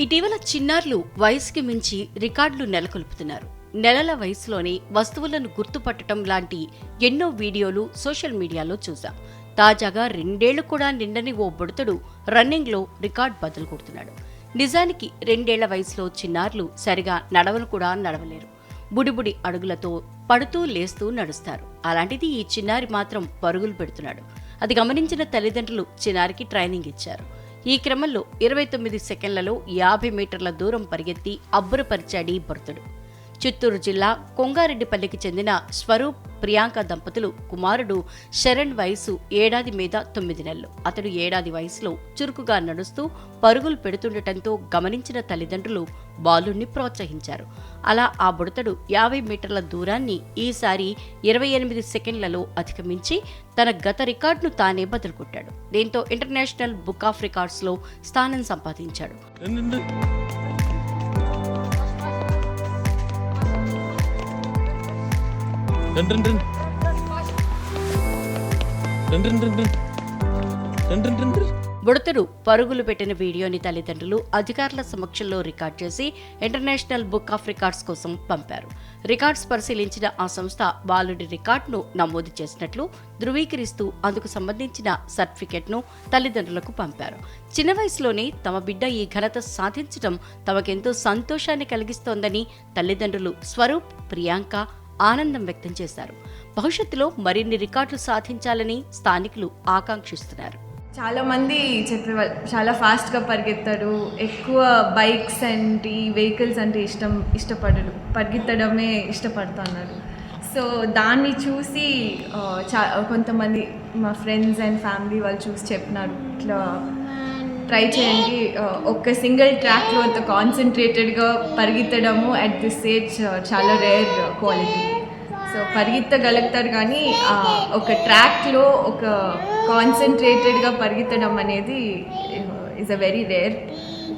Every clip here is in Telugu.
ఇటీవల చిన్నారులు వయసుకి మించి రికార్డులు నెలకొల్పుతున్నారు. నెలల వయసులోనే వస్తువులను గుర్తుపట్టడం లాంటి ఎన్నో వీడియోలు సోషల్ మీడియాలో చూశాం. తాజాగా రెండేళ్ళు కూడా నిండని ఓ బుడతడు రన్నింగ్లో రికార్డ్ బదులు కొడుతున్నాడు. నిజానికి రెండేళ్ళ వయసులో చిన్నారులు సరిగా నడవను కూడా నడవలేరు. బుడిబుడి అడుగులతో పడుతూ లేస్తూ నడుస్తారు. అలాంటిది ఈ చిన్నారి మాత్రం పరుగులు పెడుతున్నాడు. అది గమనించిన తల్లిదండ్రులు చిన్నారికి ట్రైనింగ్ ఇచ్చారు. ఈ క్రమంలో ఇరవై తొమ్మిది సెకండ్లలో యాభై మీటర్ల దూరం పరిగెత్తి అబ్బురపరిచాడీ భర్తుడు చిత్తూరు జిల్లా కొంగారెడ్డిపల్లికి చెందిన స్వరూప్ ప్రియాంక దంపతులు కుమారుడు శరణ్ వయసు ఏడాది మీద తొమ్మిది నెలలు. అతడు ఏడాది వయసులో చురుకుగా నడుస్తూ పరుగులు పెడుతుండటంతో గమనించిన తల్లిదండ్రులు బాలుణ్ణి ప్రోత్సహించారు. అలా ఆ బుడతడు యాభై మీటర్ల దూరాన్ని ఈసారి ఇరవై ఎనిమిది సెకండ్లలో అధిగమించి తన గత రికార్డును తానే బదులుకొట్టాడు. దీంతో ఇంటర్నేషనల్ బుక్ ఆఫ్ రికార్డ్స్లో స్థానం సంపాదించాడు. రండి, రండి. రండి, రండి, రండి. రండి, రండి, రండి, బుడతడు పరుగులు పెట్టిన వీడియోని తల్లిదండ్రులు అధికారుల సమక్షంలో రికార్డ్ చేసి ఇంటర్నేషనల్ బుక్ ఆఫ్ రికార్డ్స్ కోసం పంపారు రికార్డ్స్ పరిశీలించిన ఆ సంస్థ బాలుడి రికార్డును నమోదు చేసినట్లు ధృవీకరిస్తూ అందుకు సంబంధించిన సర్టిఫికెట్ను తల్లిదండ్రులకు పంపారు చిన్న వయసులోనే తమ బిడ్డ ఈ ఘనత సాధించడం తమకెంతో సంతోషాన్ని కలిగిస్తోందని తల్లిదండ్రులు స్వరూప్ ప్రియాంక ఆనందం వ్యక్తం చేశారు. భవిష్యత్తులో మరిన్ని రికార్డులు సాధించాలని స్థానికులు ఆకాంక్షిస్తున్నారు. చాలా మంది చెప్పేవాళ్ళు చాలా ఫాస్ట్గా పరిగెత్తారు. ఎక్కువ బైక్స్ అండ్ ఈ వెహికల్స్ అంటే ఇష్టం ఇష్టపడరు. పరిగెత్తడమే ఇష్టపడుతున్నారు. సో దాన్ని చూసి చా కొంతమంది మా ఫ్రెండ్స్ అండ్ ఫ్యామిలీ వాళ్ళు చూసి చెప్పినారు. ఇట్లా ట్రై చేయండి. ఒక సింగిల్ ట్రాక్లో అంత కాన్సన్ట్రేటెడ్గా పరిగెత్తడము అట్ దిస్ ఏజ్ చాలా రేర్ క్వాలిటీ సో పరిగెత్తగలుగుతారు కానీ ఒక ట్రాక్లో ఒక కాన్సన్ట్రేటెడ్గా పరిగెత్తడం అనేది is a very rare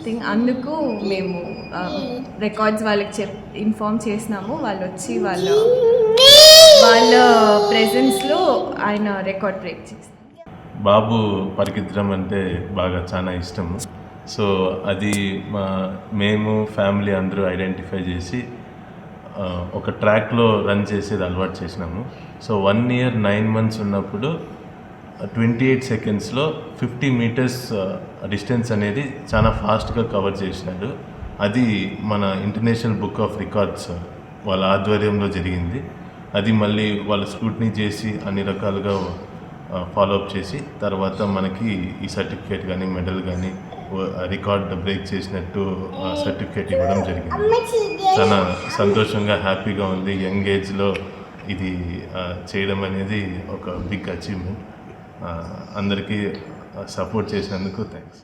thing అందుకు మేము రికార్డ్స్ వాళ్ళకి చెప్ ఇన్ఫామ్ చేసినాము. వాళ్ళు వచ్చి వాళ్ళ వాళ్ళ ప్రెజెన్స్లో ఆయన రికార్డ్ బ్రేక్ చేస్తారు. బాబు పరిగెత్తడం అంటే బాగా చాలా ఇష్టము సో అది మా మేము ఫ్యామిలీ అందరూ ఐడెంటిఫై చేసి ఒక ట్రాక్లో రన్ చేసేది అలవాటు చేసినాము. So one year nine months ఉన్నప్పుడు ట్వంటీ ఎయిట్ సెకండ్స్లో ఫిఫ్టీ మీటర్స్ డిస్టెన్స్ అనేది చాలా ఫాస్ట్గా కవర్ చేసినాడు. అది మన ఇంటర్నేషనల్ బుక్ ఆఫ్ రికార్డ్స్ వాళ్ళ ఆధ్వర్యంలో జరిగింది. అది మళ్ళీ వాళ్ళు స్క్రూట్నీ చేసి అన్ని రకాలుగా ఫాలోఅప్ చేసి తర్వాత మనకి ఈ సర్టిఫికేట్ కానీ మెడల్ కానీ రికార్డ్ బ్రేక్ చేసినట్టు సర్టిఫికేట్ ఇవ్వడం జరిగింది. చాలా సంతోషంగా హ్యాపీగా ఉంది. యంగ్ ఏజ్లో ఇది చేయడం అనేది ఒక బిగ్ అచీవ్మెంట్ అందరికీ సపోర్ట్ చేసినందుకు థ్యాంక్స్